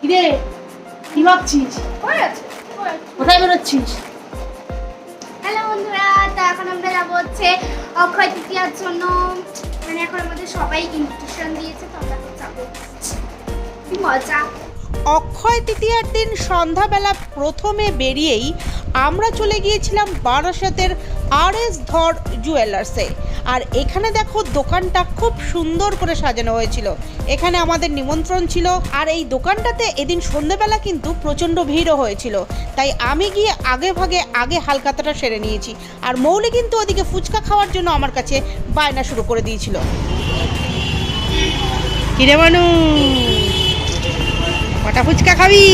কিরে? কি ভাবছিস? কোথায় বেরোচ্ছিস? হ্যালো বন্ধুরা, তা এখন আমরা যাব হচ্ছে অক্ষয় তৃতীয়ার জন্য। মানে এখন আমাদের সবাই ইনভিটেশন দিয়েছে, তো আমরা যাব। কি মজা। অক্ষয় তৃতীয়ার দিন সন্ধ্যাবেলা প্রথমে বেরিয়েই আমরা চলে গিয়েছিলাম বারাসাতের আর এস ধর জুয়েলার্সে। আর এখানে দেখো দোকানটা খুব সুন্দর করে সাজানো হয়েছিল। এখানে আমাদের নিমন্ত্রণ ছিল। আর এই দোকানটাতে এদিন সন্ধ্যেবেলা কিন্তু প্রচণ্ড ভিড়ও হয়েছিল। তাই আমি গিয়ে আগে ভাগে আগে হালকাতাটা সেরে নিয়েছি। আর মৌলি কিন্তু ওদিকে ফুচকা খাওয়ার জন্য আমার কাছে বায়না শুরু করে দিয়েছিল। কিরে মানু? কটা ফুচকা খাবি।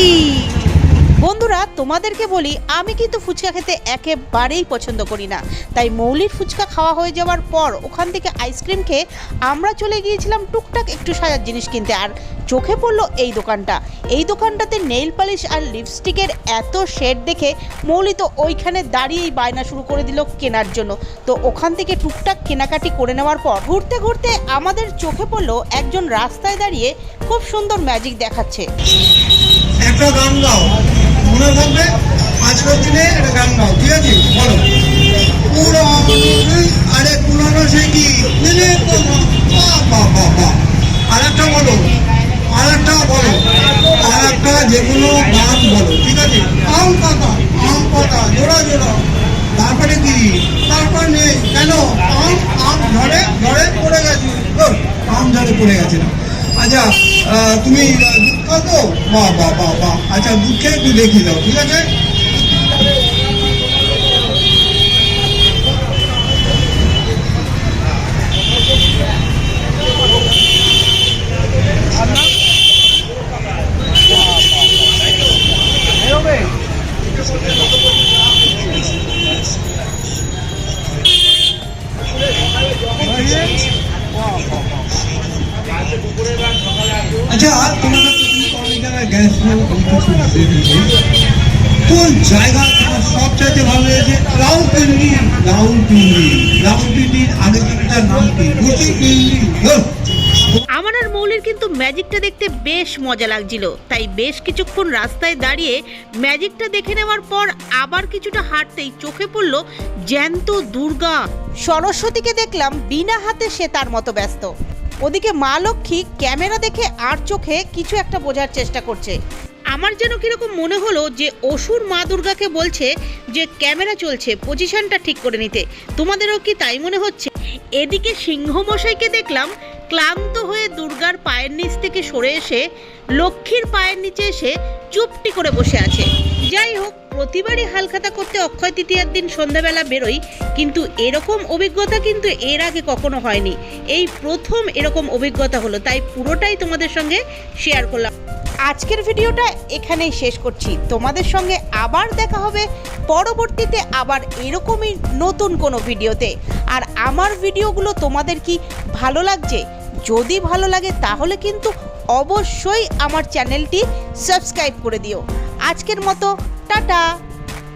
বন্ধুরা, তোমাদেরকে বলি, আমি কিন্তু ফুচকা খেতে একেবারেই পছন্দ করি না। তাই মৌলির ফুচকা খাওয়া হয়ে যাওয়ার পর ওখান থেকে আইসক্রিম খেয়ে আমরা চলে গিয়েছিলাম টুকটাক একটু সাজার জিনিস কিনতে। আর চোখে পড়ল এই দোকানটা। এই দোকানটাতে নেইল পালিশ আর লিপস্টিকের এত শেড দেখে মৌলি তো ওইখানে দাঁড়িয়েই বায়না শুরু করে দিল কেনার জন্য। তো ওখান থেকে টুকটাক কেনাকাটি করে নেওয়ার পর ঘুরতে ঘুরতে আমাদের চোখে পড়ল একজন রাস্তায় দাঁড়িয়ে খুব সুন্দর ম্যাজিক দেখাচ্ছে। একটা গান গাও। মনে থাকবে, আজকের দিনে একটা গান গাও। ঠিক আছে? বলো। আরে পুরনো সে কি। আর একটা বলো আর একটা বলো। আর একটা যে কোনো গান বলো। ঠিক আছে? আম পাতা আম পাতা, জোড়া জোড়া। তারপরে কি? তারপর নেই। কেন? আম আম ঝড়ে ঝড়ে পড়ে গেছে। আম ঝড়ে পড়ে গেছে। তুমি দুধ খাও তো? বাহ বাহ বাহ বাহ আচ্ছা দুধ খেয়ে একটু দেখিয়ে দাও, ঠিক আছে? আচ্ছা। তোমার কাছে তুমি অনেক জায়গায় গ্যাস কোন জায়গা তোমার সবচাইতে ভালো লেগেছে? আগে দিনটার নাম কি? গুচি পিন্ডি হ্যাঁ। আমার আর মৌলির কিন্তু ম্যাজিকটা দেখতে বেশ মজা লাগছিল। তাই বেশ কিছুক্ষণ রাস্তায় দাঁড়িয়ে ম্যাজিকটা দেখে নেওয়ার পর আবার কিছুটা হাঁটতেই চোখে পড়ল জ্যান্ত দুর্গা। সরস্বতীকে দেখলাম বিনা হাতে সে তার মতো ব্যস্ত। ওদিকে মা লক্ষ্মী ক্যামেরা দেখে আর চোখে কিছু একটা বোঝার চেষ্টা করছে। আমার যেন কীরকম মনে হলো যে অসুর মা দুর্গাকে বলছে যে ক্যামেরা চলছে পজিশনটা ঠিক করে নিতে। তোমাদেরও কি তাই মনে হচ্ছে? এদিকে সিংহমশাইকে দেখলাম ক্লান্ত হয়ে দুর্গার পায়ের নিচ থেকে সরে এসে লক্ষ্মীর পায়ের নিচে এসে চুপটি করে বসে আছে। যাই হোক, প্রতিবারই হালখাতা করতে অক্ষয় তৃতীয়ার দিন সন্ধ্যাবেলা বেরোই কিন্তু এরকম অভিজ্ঞতা কিন্তু এর আগে কখনো হয়নি। এই প্রথম এরকম অভিজ্ঞতা হলো, তাই পুরোটাই তোমাদের সঙ্গে শেয়ার করলাম। আজকের ভিডিওটা এখানেই শেষ করছি। তোমাদের সঙ্গে আবার দেখা হবে পরবর্তীতে আবার এরকমই নতুন কোনো ভিডিওতে। আর আমার ভিডিওগুলো তোমাদের কি ভালো লাগছে? যদি ভালো লাগে তাহলে কিন্তু অবশ্যই আমার চ্যানেলটি সাবস্ক্রাইব করে দিও। আজকের মতো, টাটা!